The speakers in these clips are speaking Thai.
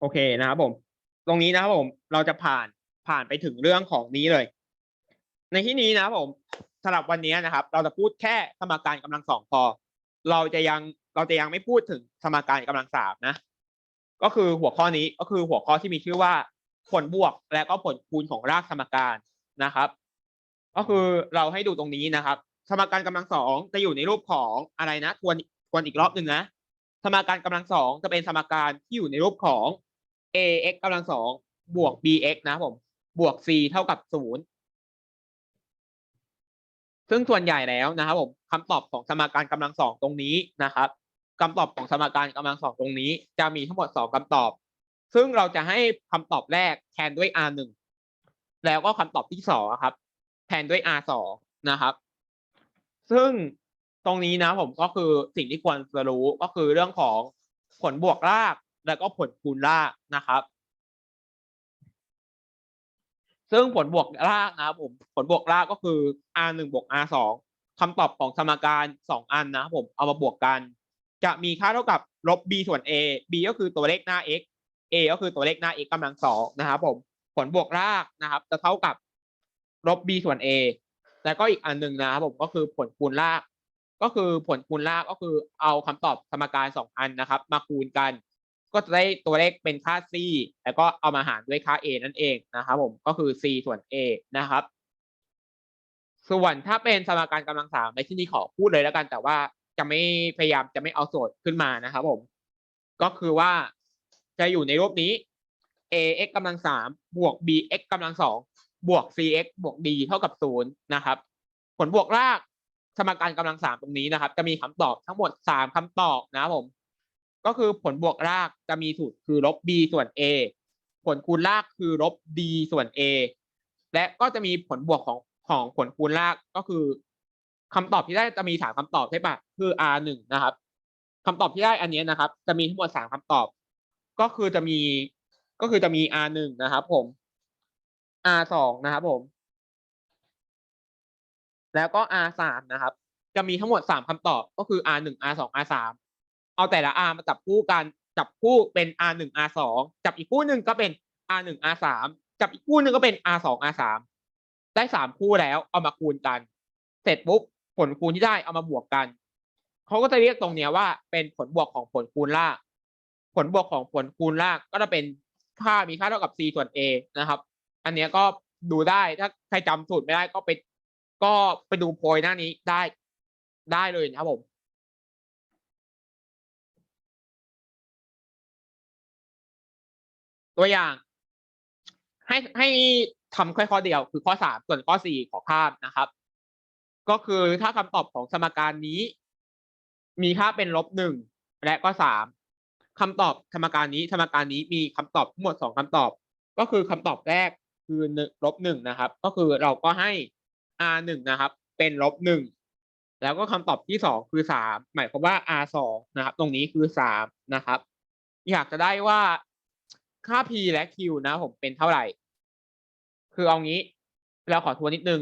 โอเคนะครับผม ตรงนี้นะครับผมเราจะผ่านผ่านไปถึงเรื่องของนี้เลย ในที่นี้นะครับผมสำหรับวันนี้นะครับ เราจะพูดแค่สมการกำลังสองพอ เราจะยังเราจะยังไม่พูดถึงสมการกำลังสามนะ ก็คือหัวข้อนี้ก็คือหัวข้อที่มีชื่อว่าผลบวกและก็ผลคูณของรากสมการนะครับ ก็คือเราให้ดูตรงนี้นะครับ สมการกำลังสองจะอยู่ในรูปของอะไรนะ ทวนทวนอีกรอบหนึ่งนะ สมการกำลังสองจะเป็นสมการที่อยู่ในรูปของ ax กำลังสองบวก bx นะผม บวก c เท่ากับศูนย์ซึ่งส่วนใหญ่แล้วนะครับผมคำตอบของสมการกำลังสองตรงนี้นะครับคำตอบของสมการกำลังสองตรงนี้ จะมีทั้งหมดสองคำตอบ ซึ่งเราจะให้คำตอบแรกแทนด้วย r หนึ่งแล้วก็คำตอบที่สองครับ แทนด้วย r สองนะครับ ซึ่งตรงนี้นะผมก็คือสิ่งที่ควรจะรู้ก็คือเรื่องของผลบวกราก แล้วก็ผลคูณรากนะครับซึ่งผลบวกรากนะครับผมผลบวกรากก็คือ r หนึ่งบวก r สองคำตอบของสมการสองอันนะครับผมเอามาบวกกัน จะมีค่าเท่ากับลบ b ส่วน a b ก็คือตัวเลขหน้า x a ก็คือตัวเลขหน้า x กำลังสองนะครับผมผลบวกรากนะครับ จะเท่ากับลบ b ส่วน a แล้วก็อีกอันหนึ่งนะครับผมก็คือผลคูณราก ก็คือผลคูณรากก็คือเอาคำตอบสมการสองอันนะครับ มาคูณกัน ก็จะได้ตัวเลขเป็นค่า c แล้วก็เอามาหารด้วยค่า a นั่นเองนะครับผมก็คือ c ส่วน a นะครับ ส่วนถ้าเป็นสมการกำลังสามในที่นี้ขอพูดเลยแล้วกัน แต่ว่าจะไม่พยายามจะไม่เอาโจทย์ขึ้นมานะครับผม ก็คือว่าจะอยู่ในรูปนี้ ax กำลังสามบวก bx กำลังสองบวก cx บวก d เท่ากับศูนย์นะครับ ผลบวกรากสมการกำลังสามตรงนี้นะครับ จะมีคำตอบทั้งหมดสามคำตอบนะครับผม ก็คือผลบวกรากจะมีสูตรคือลบ b ส่วน a ผลคูณรากคือลบ d ส่วน a และก็จะมีผลบวกของของผลคูณรากก็คือคำตอบที่ได้จะมีสามคำตอบใช่ปะคือ r หนึ่งนะครับคำตอบที่ได้อันนี้นะครับ จะมีทั้งหมดสามคำตอบ ก็คือจะมีก็คือจะมี r หนึ่งนะครับ ผม r สองนะครับ ผม แล้วก็ r สามนะครับ จะมีทั้งหมดสามคำตอบ ก็คือ r หนึ่ง r สอง r สาม เอาแต่ละ r มาจับคู่กันจับคู่เป็น r หนึ่ง r สองจับอีกคู่หนึ่งก็เป็น r หนึ่ง r สามจับอีกคู่หนึ่งก็เป็น r สอง r สามได้สามคู่แล้วเอามาคูณกัน เสร็จปุ๊บผลคูณที่ได้เอามาบวกกันเขาก็จะเรียกตรงเนี้ยว่าเป็นผลบวกของผลคูณราก ผลบวกของผลคูณรากก็จะเป็นค่ามีค่าเท่ากับ c ส่วน a นะครับ อันเนี้ยก็ดูได้ถ้าใครจำสูตรไม่ได้ก็ไปก็ไปดูโพยหน้านี้ได้ได้เลยนะครับผม ตัวอย่าง ให้ให้ทำแค่ข้อเดียวคือข้อสามส่วนข้อสี่ขอข้ามนะครับ ก็คือถ้าคำตอบของสมการนี้ มีค่าเป็นลบหนึ่งและก็สามคำตอบสมการนี้สมการนี้มีคำตอบทั้งหมดสองคำตอบ ก็คือคำตอบแรกคือลบหนึ่งนะครับ ก็คือเราก็ให้ r หนึ่งนะครับ เป็นลบหนึ่งแล้วก็คำตอบที่สองคือสามหมายความว่า r สองนะครับ ตรงนี้คือสามนะครับ อยากจะได้ว่า ค่า p และ q นะผมเป็นเท่าไหร่ คือเอางี้ เราขอทวนนิดนึง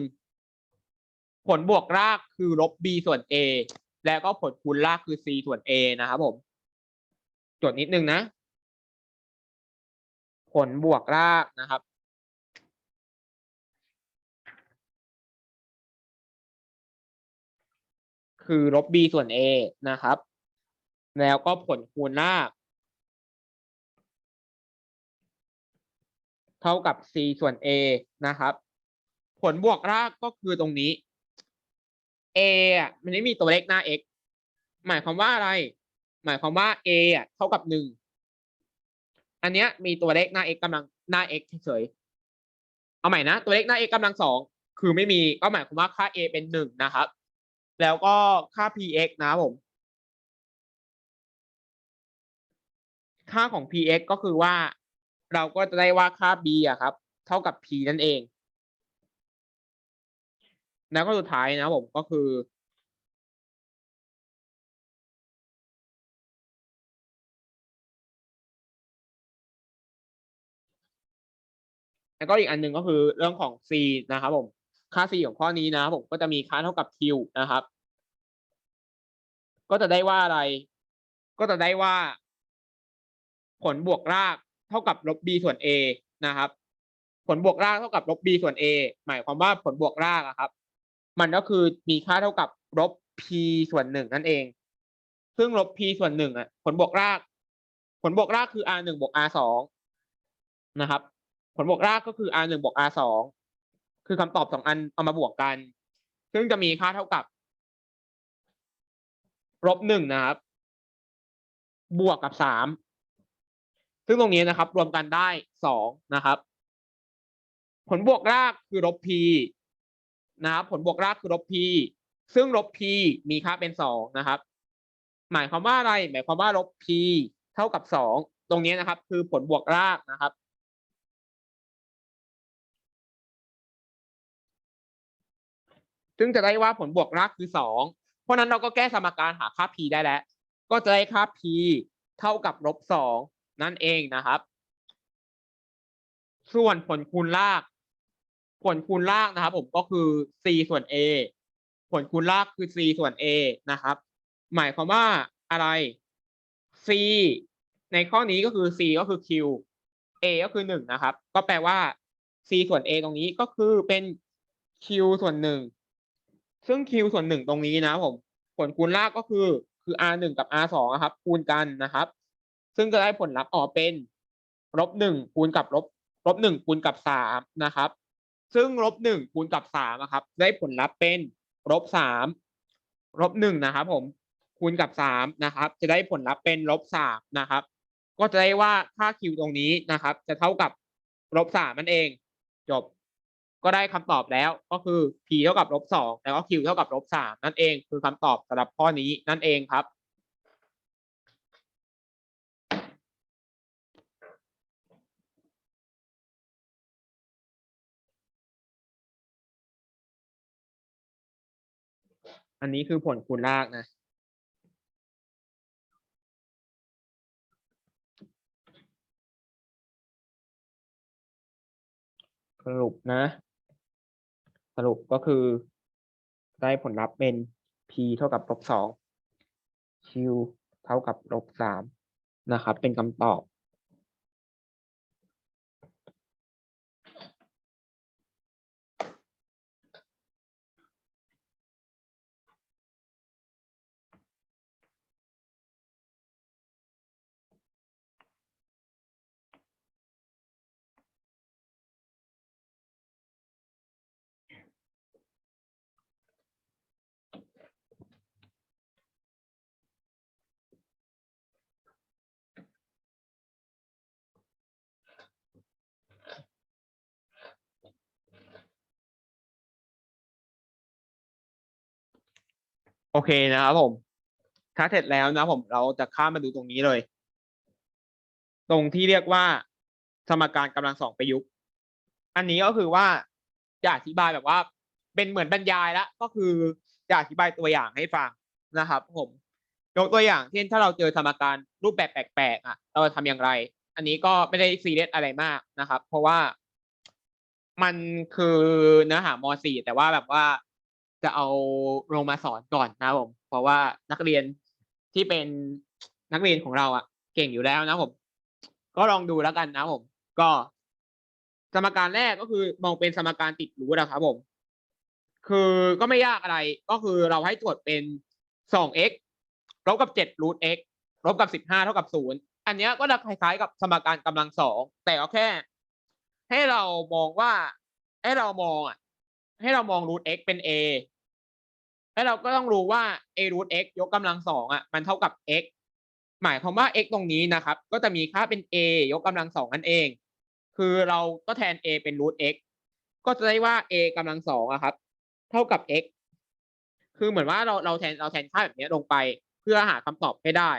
ผลบวกรากคือลบ b ส่วน a แล้วก็ผลคูณรากคือ c ส่วน a นะครับผมจดนิดนึงนะ ผลบวกรากนะครับ คือลบ b ส่วน a นะครับ แล้วก็ผลคูณราก เท่ากับ c ส่วน a นะครับ ผลบวกรากก็คือตรงนี้ a อะมันไม่มีตัวเลขหน้า x หมายความว่าอะไร หมายความว่า a อะเท่ากับหนึ่งอันเนี้ยมีตัวเลขหน้า x กำลังหน้า x เฉยๆเอาใหม่นะ ตัวเลขหน้า x กำลังสองคือไม่มีก็หมายความว่าค่า a เป็นหนึ่งนะครับ แล้วก็ค่า px นะผม ค่าของ px ก็คือว่า เราก็จะได้ว่าค่า b อะครับ เท่ากับ p นั่นเอง แล้วก็สุดท้ายนะผมก็คือ แล้วก็อีกอันหนึ่งก็คือเรื่องของ c นะครับผม ค่า c ของข้อนี้นะผมก็จะมีค่าเท่ากับ q นะครับ ก็จะได้ว่าอะไร ก็จะได้ว่า ผลบวกราก เท่ากับลบ b ส่วน a นะครับ ผลบวกรากเท่ากับลบ b ส่วน a หมายความว่าผลบวกรากอะครับ มันก็คือมีค่าเท่ากับลบ p ส่วนหนึ่งนั่นเอง ซึ่งลบ p ส่วนหนึ่งอะผลบวกราก ผลบวกรากคือ r หนึ่งบวก r สองนะครับ ผลบวกรากก็คือ r หนึ่งบวก r สองคือคำตอบสองอันเอามาบวกกัน ซึ่งจะมีค่าเท่ากับลบหนึ่งนะครับ บวกกับสาม ซึ่งตรงนี้นะครับ รวมกันได้สองนะครับ ผลบวกรากคือลบ p นะครับ ผลบวกรากคือลบ p ซึ่งลบ p มีค่าเป็นสองนะครับ หมายความว่าอะไร หมายความว่าลบ p เท่ากับสองตรงนี้นะครับ คือผลบวกรากนะครับซึ่งจะได้ว่าผลบวกรากคือสองเพราะนั้นเราก็แก้สมการหาค่า p ได้แล้ว ก็จะได้ค่า p เท่ากับลบสอง นั่นเองนะครับ ส่วนผลคูณราก ผลคูณรากนะครับ ผมก็คือ c ส่วน a ผลคูณรากคือ c ส่วน a นะครับ หมายความว่าอะไร c ในข้อนี้ก็คือ c ก็คือ q a ก็คือหนึ่งนะครับ ก็แปลว่า c ส่วน a ตรงนี้ก็คือเป็น q ส่วนหนึ่งซึ่ง q ส่วนหนึ่งตรงนี้นะผม ผลคูณรากก็คือคือ r หนึ่งกับ r สองครับ คูณกันนะครับ ซึ่งจะได้ผลลัพธ์ออกเป็นลบหนึ่งคูณกับลบลบหนึ่งคูณกับสามนะครับ ซึ่งลบหนึ่งคูณกับสามนะครับ ได้ผลลัพธ์เป็นลบสามลบหนึ่งนะครับ ผมคูณกับสามนะครับ จะได้ผลลัพธ์เป็นลบสามนะครับ ก็จะได้ว่าค่า q ตรงนี้นะครับ จะเท่ากับลบสามนั่นเอง จบ ก็ได้คำตอบแล้วก็คือ p เท่ากับลบสองแล้วก็ q เท่ากับลบสามนั่นเอง คือคำตอบสำหรับข้อนี้นั่นเองครับ อันนี้คือผลคูณรากนะ สรุปนะ สรุปก็คือ ได้ผลลัพธ์เป็น p เท่ากับลบสอง q เท่ากับลบสามนะครับ เป็นคำตอบ อเคนะครับผมถ้าเสร็จแล้วนะผมเราจะข้ามมาดูตรงนี้เลย ตรงที่เรียกว่าสมการกำลังสองประยุกต์ อันนี้ก็คือว่าจะอธิบายแบบว่า เป็นเหมือนบรรยายล้วก็คือจะอธิบายตัวอย่างให้ฟังนะครับ ผมยกตัวอย่างเช่นถ้าเราเจอสมการรูปแบบแปลกๆอะ เราจะทำอย่างไร อันนี้ก็ไม่ได้ซีเรียสอะไรมากนะครับ เพราะว่ามันคือเนื้อหาม .4 แต่ว่าแบบว่า จะเอาลงมาสอนก่อนนะผม เพราะว่านักเรียนที่เป็นนักเรียนของเราอะเก่งอยู่แล้วนะผม ก็ลองดูแล้วกันนะผม ก็ สมการแรกก็คือมองเป็นสมการติดรูทนะครับผม คือก็ไม่ยากอะไร ก็คือเราให้โจทย์เป็นสอง x ลบกับเจ็ดรูท x ลบกับสิบห้าเท่ากับศูนย์อันนี้ก็จะคล้ายๆ กับสมการกำลังสอง แต่ก็แค่ ให้เรามองว่า ให้เรามองอะ ให้เรามองรูท x เป็น a แล้วเราก็ต้องรู้ว่า a รูท x ยกกำลังสองอะมันเท่ากับ x หมายความว่า x ตรงนี้นะครับ ก็จะมีค่าเป็น a ยกกำลังสองนั่นเอง คือเราก็แทน a เป็นรูท x ก็จะได้ว่า a กำลังสองอะครับ เท่ากับ x คือเหมือนว่าเราเราแทนเราแทนค่าแบบนี้ลงไป เพื่อหาคำตอบให้ได้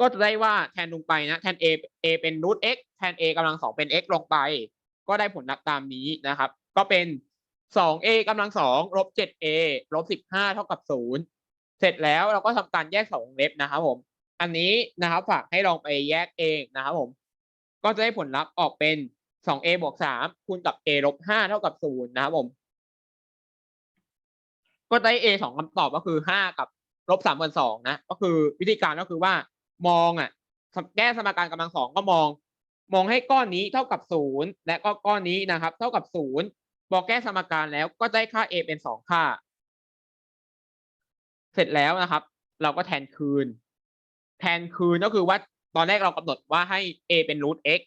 ก็จะได้ว่าแทนลงไปนะ แทน a a เป็นรูท x แทน a กำลังสองเป็น x ลงไป ก็ได้ผลลัพธ์ตามนี้นะครับ ก็เป็นสอง a กำลังสองลบเจ็ด a ลบสิบห้าเท่ากับศูนย์เสร็จแล้วเราก็ทำการแยกสองวงเล็บนะครับผม อันนี้นะครับฝากให้ลองไปแยกเองนะครับผม ก็จะได้ผลลัพธ์ออกเป็นสอง a บวกสามคูณกับ a ลบห้าเท่ากับศูนะครับผม ก็ได้ a สองคำตอบก็คือห้ากับลบสามส่วนสองนะ ก็คือวิธีการก็คือว่ามองอะ แก้สมการกำลังสองก็มอง มองให้ก้อนนี้เท่ากับศูนย์และก็ก้อนนี้นะครับ เท่ากับศูนย์พอแก้สมการแล้วก็ได้ค่า a เป็นสองค่า เสร็จแล้วนะครับ เราก็แทนคืน แทนคืนก็คือว่าตอนแรกเรากำหนดว่าให้ a เป็น root x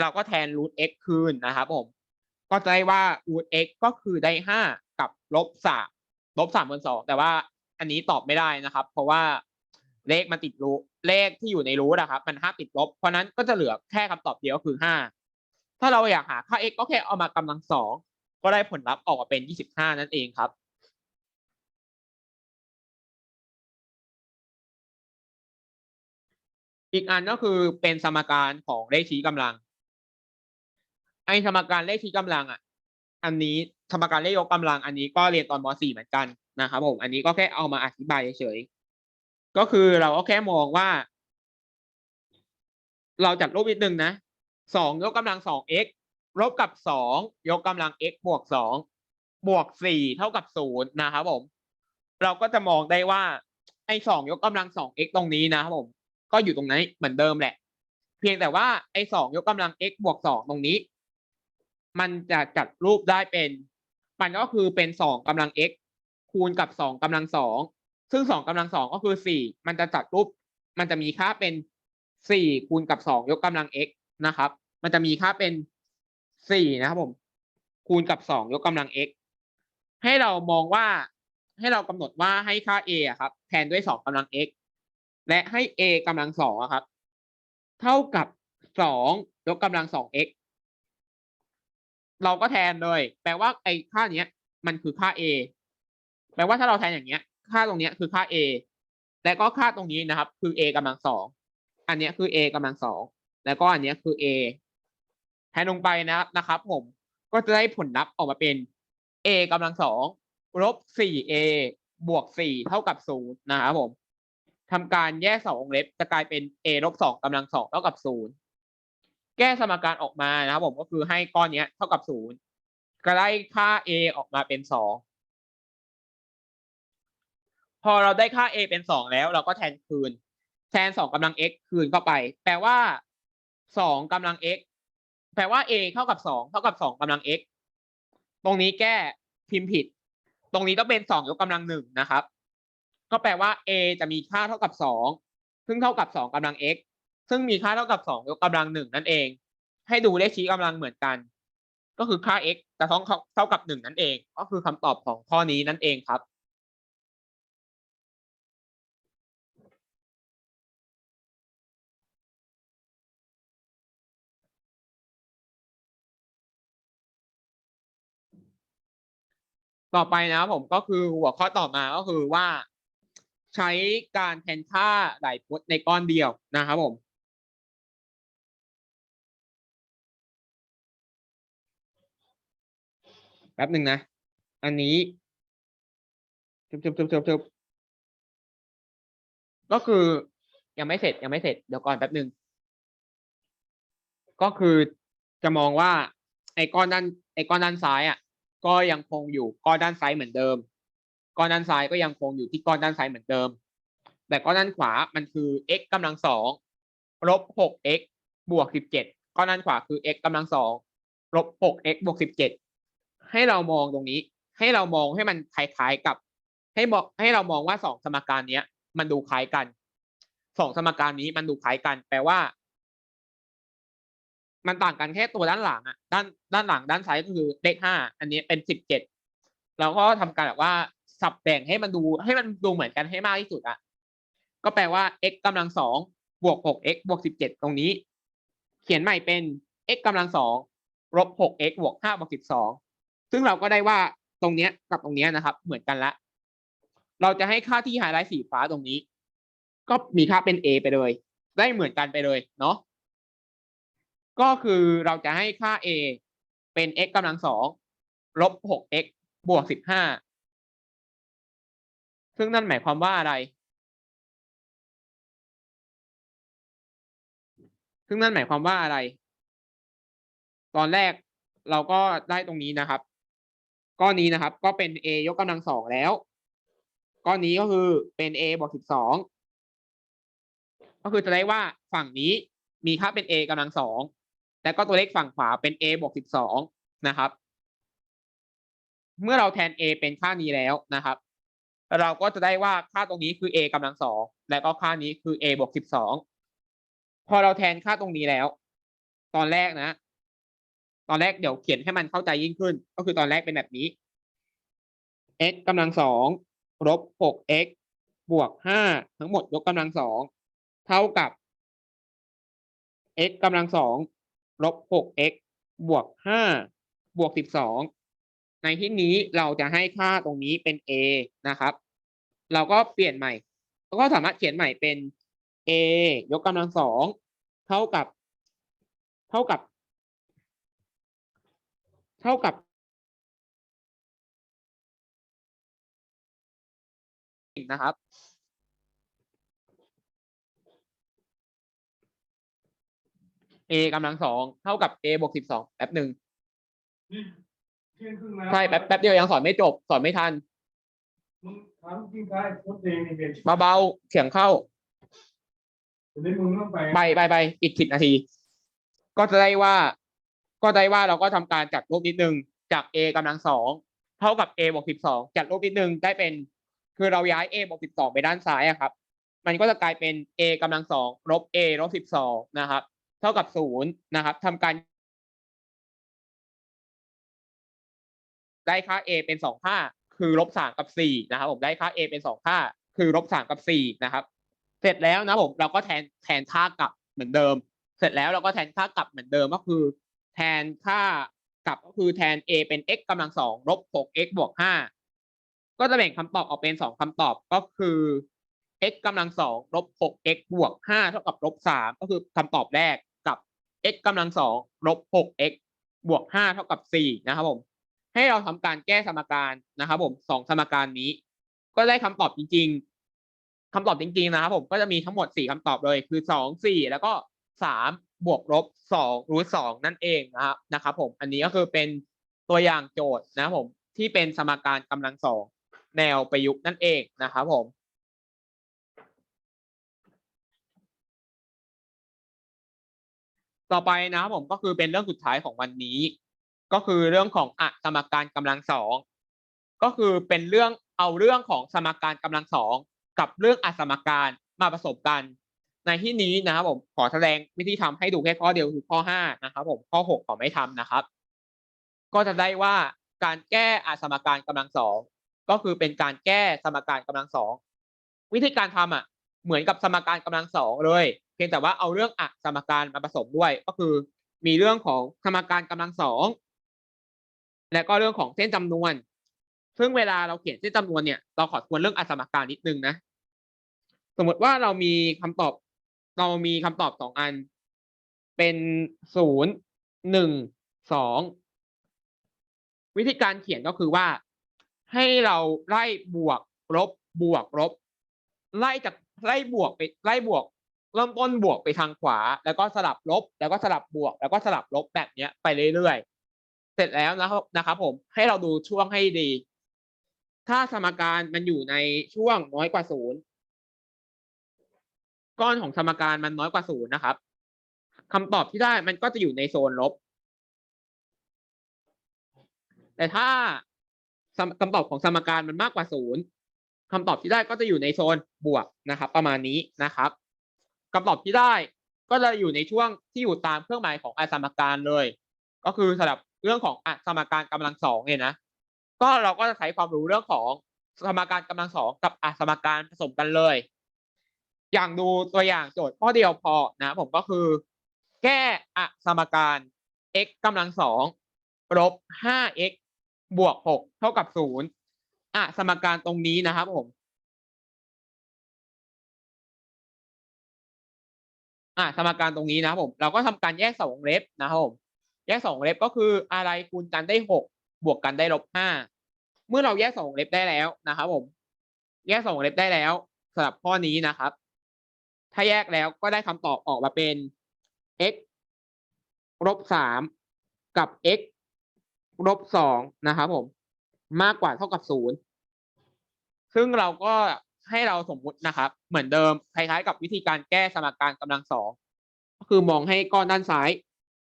เราก็แทน root x คืนนะครับผม ก็จะได้ว่า root x ก็คือได้ห้ากับลบสามลบสามบนสองแต่ว่าอันนี้ตอบไม่ได้นะครับ เพราะว่า เลขมันติดรูเลขที่อยู่ในรูนะครับมันห้ามติดลบ เพราะนั้นก็จะเหลือแค่คำตอบเดียวคือห้าถ้าเราอยากหาค่า x ก็แค่เอามากำลังสองก็ได้ผลลัพธ์ออกมาเป็นยี่สิบห้านั่นเองครับอีกอันก็คือเป็นสมการของเลขชี้กำลัง ไอสมการเลขชี้กำลังอะ อันนี้สมการเลขยกกำลัง อันนี้ก็เรียนตอนม .4 เหมือนกันนะครับผม อันนี้ก็แค่เอามาอธิบายเฉย ก็คือเราก็แค่มองว่า เราจัดรูปนิดนึงนะสองยกกำลังสอง x ลบกับสองยกกำลัง x บวกสองบวกสี่เท่ากับศูนย์นะครับผม เราก็จะมองได้ว่าไอ้สองยกกำลังสอง x ตรงนี้นะครับผม ก็อยู่ตรงนี้เหมือนเดิมแหละ เพียงแต่ว่าไอ้สองยกกำลัง x บวกสองตรงนี้ มันจะจัดรูปได้เป็น มันก็คือเป็นสองกำลัง x คูณกับสองกำลังสอง ซึ่งสองกำลังสองก็คือสี่มันจะจัดรูป มันจะมีค่าเป็นสี่คูณกับสองยกกำลัง x นะครับ มันจะมีค่าเป็นสี่นะครับผม คูณกับสองยกกำลัง x ให้เรามองว่าให้เรากำหนดว่าให้ค่า a อะครับ แทนด้วยสองกำลัง x และให้ a กำลังสองครับ เท่ากับสองยกกำลังสอง x เราก็แทนเลย แปลว่าไอ้ค่าเนี้ย มันคือค่า a แปลว่าถ้าเราแทนอย่างเงี้ย ค่าตรงนี้คือค่า a และก็ค่าตรงนี้นะครับ คือ a กำลังสองอันนี้คือ a กำลังสองแล้วก็อันนี้คือ a แทนลงไปนะนะครับ ผมก็จะได้ผลลัพธ์ออกมาเป็น a กำลังสองลบ 4a บวก 4 เท่ากับศูนะครับผมทำการแยกสองวงเล็บจะกลายเป็น a ลบสองกำลังสองเท่ากับศูนย์แก้สมการออกมานะครับผมก็คือให้ก้อนนี้เท่ากับศูนย์ก็ได้ค่า a ออกมาเป็นสอง พอเราได้ค่า a เป็นสองแล้ว เราก็แทนคืน แทนสองกำลัง x คืนเข้าไป แปลว่าสองกำลัง x แปลว่า a เท่ากับสองเท่ากับสองกำลัง x ตรงนี้แก้พิมพ์ผิด ตรงนี้ต้องเป็นสองยกกำลังหนึ่งนะครับ ก็แปลว่า a จะมีค่าเท่ากับสองซึ่งเท่ากับสองกำลัง x ซึ่งมีค่าเท่ากับสองยกกำลังหนึ่งนั่นเอง ให้ดูเลขชี้กำลังเหมือนกัน ก็คือค่า x จะต้องเท่ากับหนึ่งนั่นเอง ก็คือคำตอบของข้อนี้นั่นเองครับ ต่อไปนะครับผมก็คือหัวข้อต่อมาก็คือว่า ใช้การแทนค่าหลายพจน์ในก้อนเดียวนะครับผมแป๊บหนึ่งนะ อันนี้จบจบจบจบจบก็คือยังไม่เสร็จยังไม่เสร็จเดี๋ยวก่อนแป๊บหนึ่งก็คือจะมองว่าไอ้ก้อนด้านไอ้ก้อนด้านซ้ายอะ ก็ยังคงอยู่ก้อนด้านซ้ายเหมือนเดิม ก้อนด้านซ้ายก็ยังคงอยู่ที่ก้อนด้านซ้ายเหมือนเดิม แต่ก้อนด้านขวามันคือ x กำลังสองลบหก x บวกสิบเจ็ดก้อนด้านขวาคือ x กำลังสองลบหก x บวกสิบเจ็ดให้เรามองตรงนี้ ให้เรามองให้มันคล้ายๆกับ ให้มองให้เรามองว่าสองสมการเนี้ย มันดูคล้ายกันสองสมการนี้มันดูคล้ายกัน แปลว่า มันต่างกันแค่ตัวด้านหลังอะด้านด้านหลังด้านซ้ายก็คือเลขห้าอันนี้เป็นสิบเจ็ดเราก็ทำการแบบว่าสับแต่งให้มันดูให้มันดูเหมือนกันให้มากที่สุดอะก็แปลว่า x กำลังสองบวกหก x บวกสิบเจ็ดตรงนี้ เขียนใหม่เป็น x กำลังสองลบหก x บวกห้าบวกสิบสองซึ่งเราก็ได้ว่าตรงเนี้ยกับตรงเนี้ยนะครับ เหมือนกันละ เราจะให้ค่าที่ไฮไลท์สีฟ้าตรงนี้ ก็มีค่าเป็น a ไปเลย ได้เหมือนกันไปเลยเนาะ ก็คือเราจะให้ค่า a เป็น x กำลังสองลบหก x บวกสิบห้าซึ่งนั่นหมายความว่าอะไร ซึ่งนั่นหมายความว่าอะไร ตอนแรกเราก็ได้ตรงนี้นะครับ ก้อนนี้นะครับ ก็เป็น a ยกกำลังสองแล้ว ก้อนนี้ก็คือเป็น a บวกสิบสองก็คือจะได้ว่าฝั่งนี้มีค่าเป็น a กำลังสอง แล้วก็ตัวเลขฝั่งขวาเป็น a บวกสิบสองนะครับ เมื่อเราแทน a เป็นค่านี้แล้วนะครับ เราก็จะได้ว่าค่าตรงนี้คือ a กำลังสองแล้วก็ค่านี้คือ a บวกสิบสองพอเราแทนค่าตรงนี้แล้ว ตอนแรกนะ ตอนแรกเดี๋ยวเขียนให้มันเข้าใจยิ่งขึ้น ก็คือตอนแรกเป็นแบบนี้ x กำลังสองลบหก x บวกห้าทั้งหมดยกกำลังสองเท่ากับ x กำลังสอง ลบหก x บวกห้าบวกสิบสองในที่นี้เราจะให้ค่าตรงนี้เป็น a นะครับ เราก็เปลี่ยนใหม่ก็สามารถเขียนใหม่เป็น a ยกกำลังสองเท่ากับ เท่ากับ เท่ากับนะครับ a กำลังสองเท่ากับ a บวกสิบสองแป๊บหนึ่งนี่เที่ยงครึ่งแล้วใช่แป๊บแป๊บเดียวยังสอนไม่จบสอนไม่ทันมึงถามจริงได้โค้ดเองนี่เป็นเบาๆเสียงเข้าจะได้มึงต้องไปไปไปไปอีกสิบนาที ก็จะได้ว่า ก็ได้ว่าเราก็ทำการจัดรูปนิดนึงจาก a กำลังสองเท่ากับ a บวกสิบสองจัดรูปนิดนึงได้เป็น คือเราย้าย a บวกสิบสองไปด้านซ้ายอะครับ มันก็จะกลายเป็น a กำลังสองลบ a ลบสิบสองนะครับ เท่ากับศูนย์นะครับทำการ ได้ค่า a เป็นสองค่า คือลบสามกับสี่นะครับ ผมได้ค่า a เป็นสองค่า คือลบสามกับสี่นะครับ เสร็จแล้วนะผมเราก็แทนแทนค่ากลับเหมือนเดิม เสร็จแล้วเราก็แทนค่ากลับเหมือนเดิมก็คือ แทนค่ากลับก็คือแทน a เป็น x กำลังสองลบหก x บวกห้าก็จะแบ่งคำตอบออกเป็นสองคำตอบก็คือ x กำลังสองลบหก x บวกห้าเท่ากับลบสามก็คือคำตอบแรก x กำลังสองลบหก x บวกห้าเท่ากับสี่นะครับผม ให้เราทำการแก้สมการนะครับผมสองสมการนี้ ก็ได้คำตอบจริง ๆคำตอบจริง ๆ นะครับผมก็จะมีทั้งหมดสี่คำตอบเลยคือสองสี่แล้วก็สามบวกลบสองรูทสองนั่นเองนะครับนะครับ ผมอันนี้ก็คือเป็นตัวอย่างโจทย์นะครับผมที่เป็นสมการกำลังสองแนวประยุกต์นั่นเองนะครับผม ต่อไปนะครับผมก็คือเป็นเรื่องสุดท้ายของวันนี้ ก็คือเรื่องของอะสมการกำลังสองก็คือเป็นเรื่องเอาเรื่องของสมการกำลังสองกับเรื่องอะสมการมาผสมกัน ในที่นี้นะครับผมขอแสดงวิธีทำให้ดูแค่ข้อเดียวคือข้อห้านะครับผมข้อหกขอไม่ทำนะครับ ก็จะได้ว่าการแก้อะสมการกำลังสองก็คือเป็นการแก้สมการกำลังสองวิธีการทำอะเหมือนกับสมการกำลังสองเลย พียงแต่ว่าเอาเรื่องอสมการมาผสมด้วย ก็คือมีเรื่องของสมการกำลังสองและก็เรื่องของเส้นจำนวน ซึ่งเวลาเราเขียนเส้นจำนวนเนี่ยเราขอทวนเรื่องอสมการนิดนึงนะสมมติว่าเรามีคำตอบ เรามีคำตอบสองอัน เป็นศูนย์หนึ่งสองวิธีการเขียนก็คือว่า ให้เราไล่บวกลบบวกลบ ไล่จากไล่บวกไปไล่บวก เริ่มต้นบวกไปทางขวา แล้วก็สลับลบ แล้วก็สลับบวก แล้วก็สลับลบแบบเนี้ยไปเรื่อยๆ เสร็จแล้วนะครับนะครับ ผมให้เราดูช่วงให้ดี ถ้าสมการมันอยู่ในช่วงน้อยกว่าศูนย์ก้อนของสมการมันน้อยกว่าศูนย์นะครับคำตอบที่ได้มันก็จะอยู่ในโซนลบ แต่ถ้าสมคำตอบของสมการมันมากกว่าศูนย์คำตอบที่ได้ก็จะอยู่ในโซนบวกนะครับ ประมาณนี้นะครับ คำตอบที่ได้ ก็จะอยู่ในช่วงที่อยู่ตามเครื่องหมายของอสมการเลย ก็คือสำหรับเรื่องของอสมการกำลังสองเนี่ยนะก็เราก็จะใช้ความรู้เรื่องของสมการกำลังสองกับอสมการผสมกันเลย อย่างดูตัวอย่างโจทย์ข้อเดียวพอนะผมก็คือ แก้อสมการ x กำลังสองลบ 5x บวก 6 เท่ากับ 0อะสมการตรงนี้นะครับผม อะสมการตรงนี้นะครับผมเราก็ทำการแยกสองเล็บนะครับผมแยกสองเล็บก็คืออะไรคูณกันได้6บวกกันได้ลบ5เมื่อเราแยกสองเล็บได้แล้วนะครับผม แยกสองเล็บได้แล้วสำหรับข้อนี้นะครับ ถ้าแยกแล้วก็ได้คำตอบออกมาเป็น x ลบสามกับ x ลบสองนะครับผม มากกว่าเท่ากับศูนย์ซึ่งเราก็ ให้เราสมมุตินะครับ เหมือนเดิมคล้ายๆ กับวิธีการแก้สมการกำลังสองก็คือมองให้ก้อนด้านซ้าย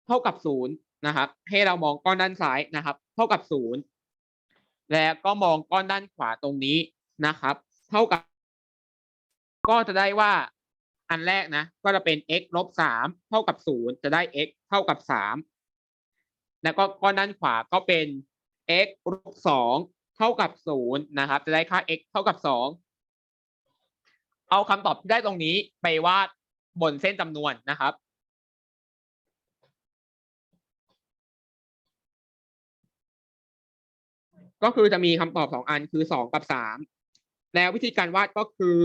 เท่ากับศูนย์นะครับ ให้เรามองก้อนด้านซ้ายนะครับ เท่ากับศูนย์แล้วก็มองก้อนด้านขวาตรงนี้นะครับ เท่ากับ ก็จะได้ว่าอันแรกนะ ก็จะเป็น x ลบสามเท่ากับศูนย์จะได้ x เท่ากับสามแล้วก็ก้อนด้านขวาก็เป็น x ลบสองเท่ากับศูนย์นะครับ จะได้ค่า x เท่ากับสอง เอาคำตอบที่ได้ตรงนี้ไปวาดบนเส้นจำนวนนะครับ ก็คือจะมีคำตอบสองอันคือสองกับสามแล้ววิธีการวาดก็คือ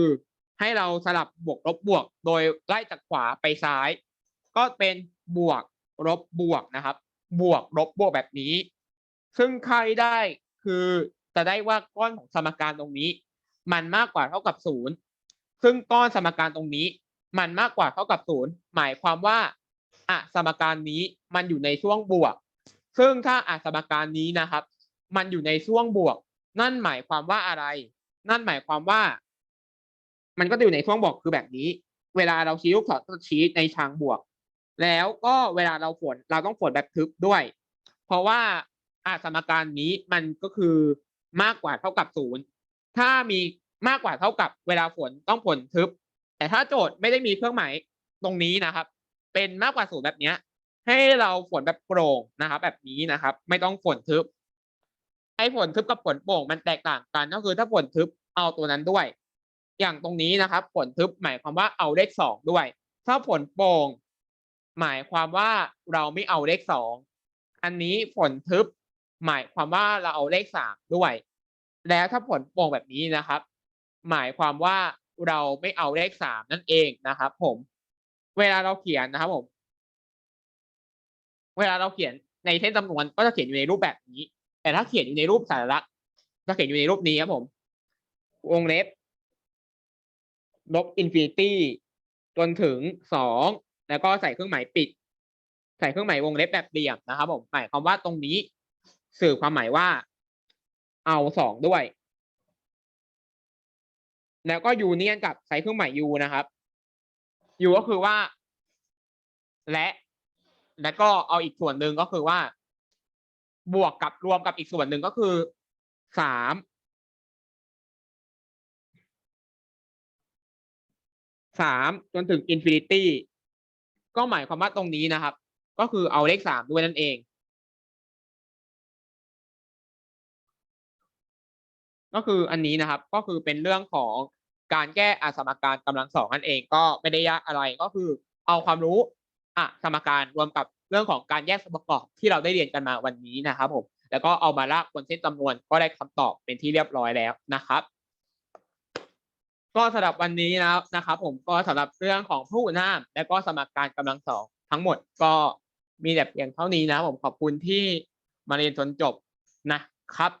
ให้เราสลับบวกลบบวก โดยไล่จากขวาไปซ้าย ก็เป็นบวกลบบวกนะครับ บวกลบบวกแบบนี้ ซึ่งใครได้คือจะได้ว่าก้อนของสมการตรงนี้ มันมากกว่าเท่ากับศูนย์ ซึ่งก้อนสมการตรงนี้ มันมากกว่าเท่ากับศูนย์หมายความว่าอะสมการนี้มันอยู่ในช่วงบวก ซึ่งถ้าอะสมการนี้นะครับ มันอยู่ในช่วงบวก นั่นหมายความว่าอะไร นั่นหมายความว่า มันก็จะอยู่ในช่วงบวกคือแบบนี้ เวลาเราชี้ลูกศรจะชี้ในทางบวก แล้วก็เวลาเราฝนเราต้องฝนแบบทึบด้วย เพราะว่าอาสมการนี้มันก็คือมากกว่าเท่ากับศูนย์ถ้ามี มากกว่าเท่ากับเวลาฝนต้องฝนทึบ แต่ถ้าโจทย์ไม่ได้มีเครื่องหมายตรงนี้นะครับ เป็นมากกว่าศูนย์แบบเนี้ย ให้เราฝนแบบโปร่งนะครับ แบบนี้นะครับ ไม่ต้องฝนทึบไอ้ฝนทึบกับฝนโปร่งมันแตกต่างกันก็คือถ้าฝนทึบเอาตัวนั้นด้วย อย่างตรงนี้นะครับ ฝนทึบหมายความว่าเอาเลขสองด้วย ถ้าฝนโปร่งหมายความว่าเราไม่เอาเลขสองอันนี้ฝนทึบ หมายความว่าเราเอาเลขสามด้วย แล้วถ้าผลโปร่งแบบนี้นะครับ หมายความว่าเราไม่เอาเลขสามนั่นเองนะครับ ผม เวลาเราเขียนนะครับผม เวลาเราเขียนในเส้นจำนวนก็จะเขียนอยู่ในรูปแบบนี้ แต่ถ้าเขียนอยู่ในรูปสาระจะเขียนอยู่ในรูปนี้ครับผม วงเล็บลบอินฟินิตี้จนถึงสองแล้วก็ใส่เครื่องหมายปิด ใส่เครื่องหมายวงเล็บแบบเหลี่ยมนะครับ ผมหมายความว่าตรงนี้ สื่อความหมายว่า เอาสองด้วย แล้วก็ยูเนียนกับใส่เครื่องหมายยูนะครับยูก็คือว่า และ แล้วก็เอาอีกส่วนหนึ่งก็คือว่า บวกกับรวมกับอีกส่วนหนึ่งก็คือสามสามจนถึงอินฟินิตี้ก็หมายความว่าตรงนี้นะครับ ก็คือเอาเลขสามด้วยนั่นเองก็คืออันนี้นะครับ ก็คือเป็นเรื่องของ การแก้อสมการกำลังสองนั่นเองก็ไม่ได้ยากอะไรก็คือ เอาความรู้อะสมการรวมกับเรื่องของการแยกส่วนประกอบที่เราได้เรียนกันมาวันนี้นะครับผมแล้วก็เอามาลากบนเส้นจำนวนก็ได้คำตอบเป็นที่เรียบร้อยแล้วนะครับ ก็สำหรับวันนี้นะนะครับผมก็สำหรับเรื่องของผู้น้ำและก็สมการกำลังสองทั้งหมดก็มีแต่เพียงเท่านี้นะผมขอบคุณที่มาเรียนจนจบนะครับ